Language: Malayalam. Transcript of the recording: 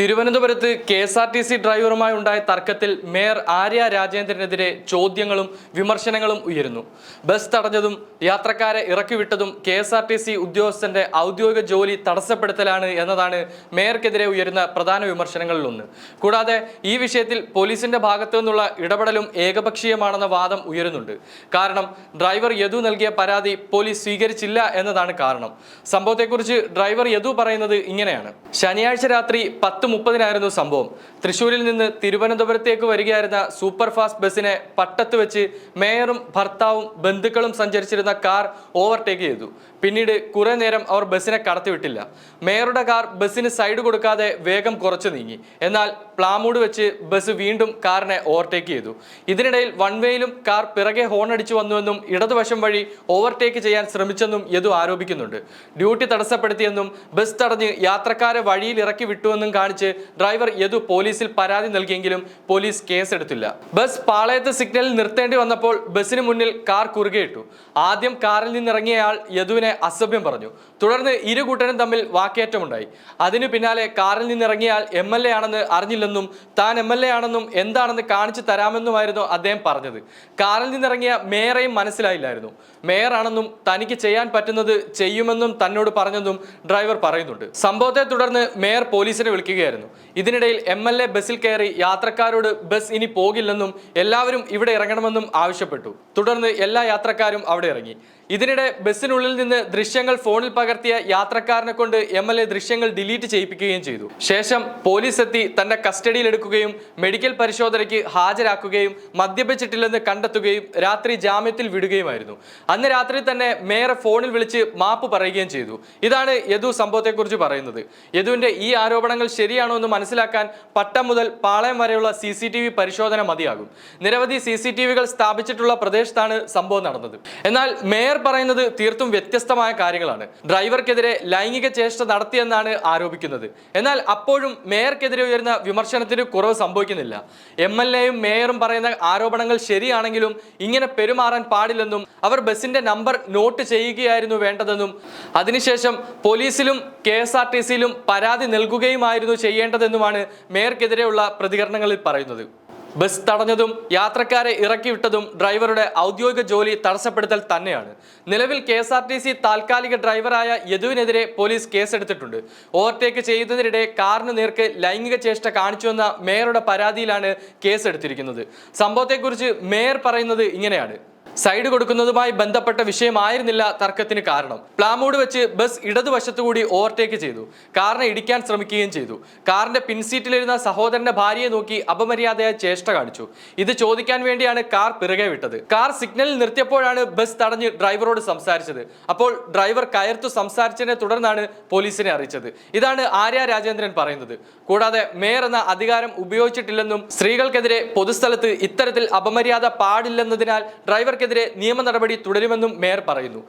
തിരുവനന്തപുരത്ത് K S R T C ഡ്രൈവറുമായി ഉണ്ടായ തർക്കത്തിൽ മേയർ ആര്യ രാജേന്ദ്രനെതിരെ ചോദ്യങ്ങളും വിമർശനങ്ങളും ഉയരുന്നു. ബസ് തടഞ്ഞതും യാത്രക്കാരെ ഇറക്കിവിട്ടതും K S R T C ഉദ്യോഗസ്ഥന്റെ ഔദ്യോഗിക ജോലി തടസ്സപ്പെടുത്തലാണ് എന്നതാണ് മേയർക്കെതിരെ ഉയരുന്ന പ്രധാന വിമർശനങ്ങളിലൊന്ന്. കൂടാതെ ഈ വിഷയത്തിൽ പോലീസിന്റെ ഭാഗത്തു നിന്നുള്ള ഇടപെടലും ഏകപക്ഷീയമാണെന്ന വാദം ഉയരുന്നുണ്ട്. കാരണം ഡ്രൈവർ യദു നൽകിയ പരാതി പോലീസ് സ്വീകരിച്ചില്ല എന്നതാണ് കാരണം. സംഭവത്തെക്കുറിച്ച് ഡ്രൈവർ യദു പറയുന്നത് ഇങ്ങനെയാണ്. ശനിയാഴ്ച രാത്രി പത്ത് മുപ്പതിനായിരുന്നു സംഭവം. തൃശൂരിൽ നിന്ന് തിരുവനന്തപുരത്തേക്ക് വരികയായിരുന്ന സൂപ്പർ ഫാസ്റ്റ് ബസ്സിനെ പട്ടത്ത് വെച്ച് മേയറും ഭർത്താവും ബന്ധുക്കളും സഞ്ചരിച്ചിരുന്ന കാർ ഓവർടേക്ക് ചെയ്തു. പിന്നീട് കുറേ നേരം അവർ ബസ്സിനെ കടത്തിവിട്ടില്ല. മേയറുടെ കാർ ബസ്സിന് സൈഡ് കൊടുക്കാതെ വേഗം കുറച്ചു നീങ്ങി. എന്നാൽ പ്ലാമൂട് വെച്ച് ബസ് വീണ്ടും കാറിനെ ഓവർടേക്ക് ചെയ്തു. ഇതിനിടയിൽ വൺ വേയിലും കാർ പിറകെ ഹോൺ അടിച്ചു വന്നുവെന്നും ഇടതുവശം വഴി ഓവർടേക്ക് ചെയ്യാൻ ശ്രമിച്ചെന്നും യദു ആരോപിക്കുന്നുണ്ട്. ഡ്യൂട്ടി തടസ്സപ്പെടുത്തിയെന്നും ബസ് തടഞ്ഞ് യാത്രക്കാരെ വഴിയിൽ ഇറക്കി വിട്ടുവെന്നും കാണിച്ച് ഡ്രൈവർ യദു പോലീസിൽ പരാതി നൽകിയെങ്കിലും പോലീസ് കേസെടുത്തില്ല. ബസ് പാളയത്ത് സിഗ്നലിൽ നിർത്തേണ്ടി വന്നപ്പോൾ ബസ്സിന് മുന്നിൽ കാർ കുറുകെയിട്ടു ആദ്യം കാറിൽ നിന്നിറങ്ങിയയാൾ യദുവിനെ അസഭ്യം പറഞ്ഞു. തുടർന്ന് ഇരു കൂട്ടരും തമ്മിൽ വാക്കേറ്റമുണ്ടായി. അതിനു പിന്നാലെ കാറിൽ നിന്നിറങ്ങിയാൽ എം എൽ എ ആണെന്ന് അറിഞ്ഞില്ലെന്നും താൻ എം എൽ എ ആണെന്നും എന്താണെന്ന് കാണിച്ചു തരാമെന്നുമായിരുന്നു അദ്ദേഹം പറഞ്ഞത്. കാറിൽ നിന്നിറങ്ങിയ മേയറേയും മനസ്സിലായില്ലായിരുന്നു. മേയറാണെന്നും തനിക്ക് ചെയ്യാൻ പറ്റുന്നത് ചെയ്യുമെന്നും തന്നോട് പറഞ്ഞെന്നും ഡ്രൈവർ പറയുന്നുണ്ട്. സംഭവത്തെ തുടർന്ന് മേയർ പോലീസിനെ വിളിക്കുകയായിരുന്നു. ഇതിനിടയിൽ എം എൽ എ ബസ്സിൽ കയറി യാത്രക്കാരോട് ബസ് ഇനി പോകില്ലെന്നും എല്ലാവരും ഇവിടെ ഇറങ്ങണമെന്നും ആവശ്യപ്പെട്ടു. തുടർന്ന് എല്ലാ യാത്രക്കാരും അവിടെ ഇറങ്ങി. ഇതിനിടെ ബസ്സിനുള്ളിൽ നിന്ന് ദൃശ്യങ്ങൾ ഫോണിൽ പകർത്തിയ യാത്രക്കാരനെ കൊണ്ട് എം ദൃശ്യങ്ങൾ ഡിലീറ്റ് ചെയ്യിപ്പിക്കുകയും ചെയ്തു. ശേഷം പോലീസ് എത്തി തന്റെ കസ്റ്റഡിയിൽ എടുക്കുകയും മെഡിക്കൽ പരിശോധനയ്ക്ക് ഹാജരാക്കുകയും മദ്യപിച്ചിട്ടില്ലെന്ന് കണ്ടെത്തുകയും രാത്രി ജാമ്യത്തിൽ വിടുകയുമായിരുന്നു. അന്ന് രാത്രി തന്നെ മേയർ ഫോണിൽ വിളിച്ച് മാപ്പ് പറയുകയും ചെയ്തു. ഇതാണ് യദു സംഭവത്തെക്കുറിച്ച് പറയുന്നത്. യദുവിന്റെ ഈ ആരോപണങ്ങൾ ശരിയാണോ എന്ന് മനസ്സിലാക്കാൻ പട്ടം മുതൽ പാളയം വരെയുള്ള സി സി ടി വി പരിശോധന മതിയാകും. നിരവധി സി സി ടി വികൾ സ്ഥാപിച്ചിട്ടുള്ള പ്രദേശത്താണ് സംഭവം നടന്നത്. എന്നാൽ മേയർ പറയുന്നത് തീർത്തും വ്യത്യസ്തമായ കാര്യങ്ങളാണ്. ഡ്രൈവർക്കെതിരെ ലൈംഗിക ചേഷ്ട നടത്തിയെന്നാണ് ആരോപിക്കുന്നത്. എന്നാൽ അപ്പോഴും മേയർക്കെതിരെ ഉയർന്ന വിമർശനത്തിന് കുറവ് സംഭവിക്കുന്നില്ല. എം എൽ എയും മേയറും പറയുന്ന ആരോപണങ്ങൾ ശരിയാണെങ്കിലും ഇങ്ങനെ പെരുമാറാൻ പാടില്ലെന്നും അവർ ബസിന്റെ നമ്പർ നോട്ട് ചെയ്യുകയായിരുന്നു വേണ്ടതെന്നും അതിനുശേഷം പോലീസിലും കെ എസ് ആർ ടി സിയിലും പരാതി നൽകുകയുമായിരുന്നു ചെയ്യേണ്ടതെന്നുമാണ് മേയർക്കെതിരെയുള്ള പ്രതികരണങ്ങളിൽ പറയുന്നത്. ബസ് തടഞ്ഞതും യാത്രക്കാരെ ഇറക്കിവിട്ടതും ഡ്രൈവറുടെ ഔദ്യോഗിക ജോലി തടസ്സപ്പെടുത്തൽ തന്നെയാണ്. നിലവിൽ K S R T C താൽക്കാലിക ഡ്രൈവറായ യദുവിനെതിരെ പോലീസ് കേസെടുത്തിട്ടുണ്ട്. ഓവർടേക്ക് ചെയ്യുന്നതിനിടെ കാറിന് നേർക്ക് ലൈംഗിക ചേഷ്ട കാണിച്ചുവെന്ന മേയറുടെ പരാതിയിലാണ് കേസെടുത്തിരിക്കുന്നത്. സംഭവത്തെക്കുറിച്ച് മേയർ പറയുന്നത് ഇങ്ങനെയാണ്. സൈഡ് കൊടുക്കുന്നതുമായി ബന്ധപ്പെട്ട വിഷയമായിരുന്നില്ല തർക്കത്തിന് കാരണം. പ്ലാമൂട് വെച്ച് ബസ് ഇടതുവശത്തുകൂടി ഓവർടേക്ക് ചെയ്തു. കാറിനെ ഇടിക്കാൻ ശ്രമിക്കുകയും ചെയ്തു. കാറിന്റെ പിൻസീറ്റിലിരുന്ന സഹോദരന്റെ ഭാര്യയെ നോക്കി അപമര്യാദയായ ചേഷ്ട കാണിച്ചു. ഇത് ചോദിക്കാൻ വേണ്ടിയാണ് കാർ പിറകെ വിട്ടത്. കാർ സിഗ്നലിൽ നിർത്തിയപ്പോഴാണ് ബസ് തടഞ്ഞ് ഡ്രൈവറോട് സംസാരിച്ചത്. അപ്പോൾ ഡ്രൈവർ കയർത്തു സംസാരിച്ചതിനെ തുടർന്നാണ് പോലീസിനെ അറിയിച്ചത്. ഇതാണ് ആര്യ രാജേന്ദ്രൻ പറയുന്നത്. കൂടാതെ മേയർ എന്ന അധികാരം ഉപയോഗിച്ചിട്ടില്ലെന്നും സ്ത്രീകൾക്കെതിരെ പൊതുസ്ഥലത്ത് ഇത്തരത്തിൽ അപമര്യാദ പാടില്ലെന്നതിനാൽ ഡ്രൈവർക്കെതിരെ നിയമ നടപടി തുടരുമെന്നും മേയർ പറയുന്നു.